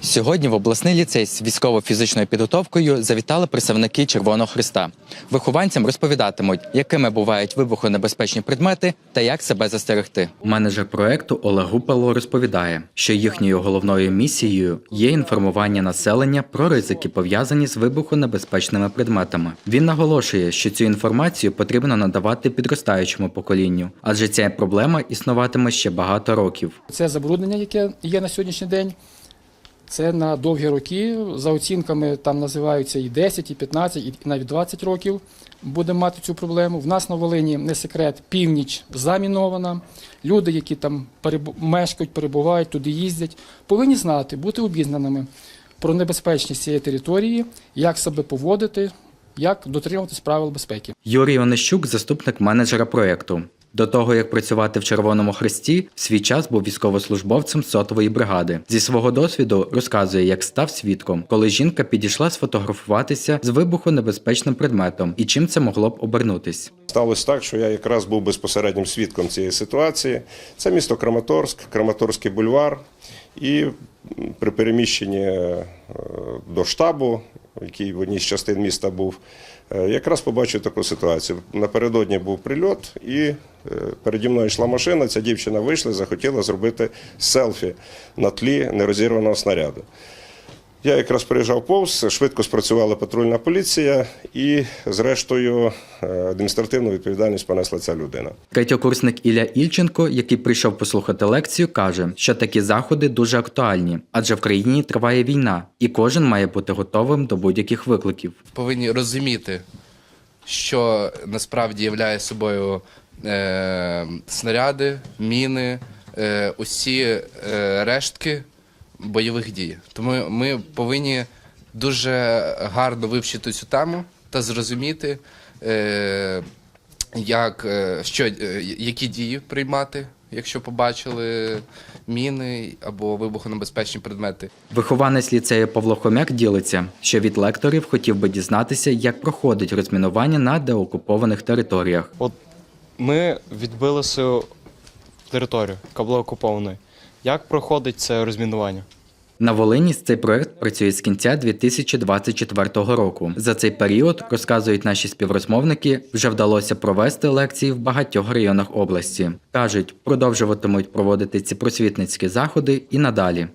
Сьогодні в обласний ліцей з військово-фізичною підготовкою завітали представники Червоного Христа. Вихованцям розповідатимуть, якими бувають вибухонебезпечні предмети та як себе застерегти. Менеджер проекту Олег Гупало розповідає, що їхньою головною місією є інформування населення про ризики, пов'язані з вибухонебезпечними предметами. Він наголошує, що цю інформацію потрібно надавати підростаючому поколінню, адже ця проблема існуватиме ще багато років. Це забруднення, яке є на сьогоднішній день. Це на довгі роки. За оцінками там називаються і 10, і 15, і навіть 20 років будемо мати цю проблему. В нас на Волині не секрет, північ замінована. Люди, які там мешкають, перебувають, туди їздять, повинні знати, бути обізнаними про небезпечність цієї території, як себе поводити, як дотримуватись правил безпеки. Юрій Онищук, заступник менеджера проєкту. До того як працювати в Червоному Хресті, в свій час був військовослужбовцем сотової бригади. Зі свого досвіду розказує, як став свідком, коли жінка підійшла сфотографуватися з вибухонебезпечним предметом і чим це могло б обернутись. Сталося так, що я якраз був безпосереднім свідком цієї ситуації. Це місто Краматорськ, Краматорський бульвар. І при переміщенні е, до штабу, який в одній з частин міста був, е, якраз побачив таку ситуацію. Напередодні був прильот, і переді мною йшла машина. Ця дівчина вийшла, і захотіла зробити селфі на тлі нерозірваного снаряду. Я якраз приїжджав повз, швидко спрацювала патрульна поліція, і, зрештою, е, адміністративну відповідальність понесла ця людина. Третьокурсник Ілля Ільченко, який прийшов послухати лекцію, каже, що такі заходи дуже актуальні, адже в країні триває війна, і кожен має бути готовим до будь-яких викликів. повинні розуміти, що насправді являє собою е, снаряди, міни, е, усі е, рештки бойових дій. Тому ми повинні дуже гарно вивчити цю тему та зрозуміти, е, як, е, що, е, які дії приймати, якщо побачили міни або вибухонебезпечні предмети. Вихованець ліцею Павло Хомяк ділиться, що від лекторів хотів би дізнатися, як проходить розмінування на деокупованих територіях. От ми відбили свою територію, яка була окупована. Як проходить це розмінування? На Волині цей проект працює з кінця 2024 року. За цей період, розказують наші співрозмовники, вже вдалося провести лекції в багатьох районах області. кажуть, продовжуватимуть проводити ці просвітницькі заходи і надалі.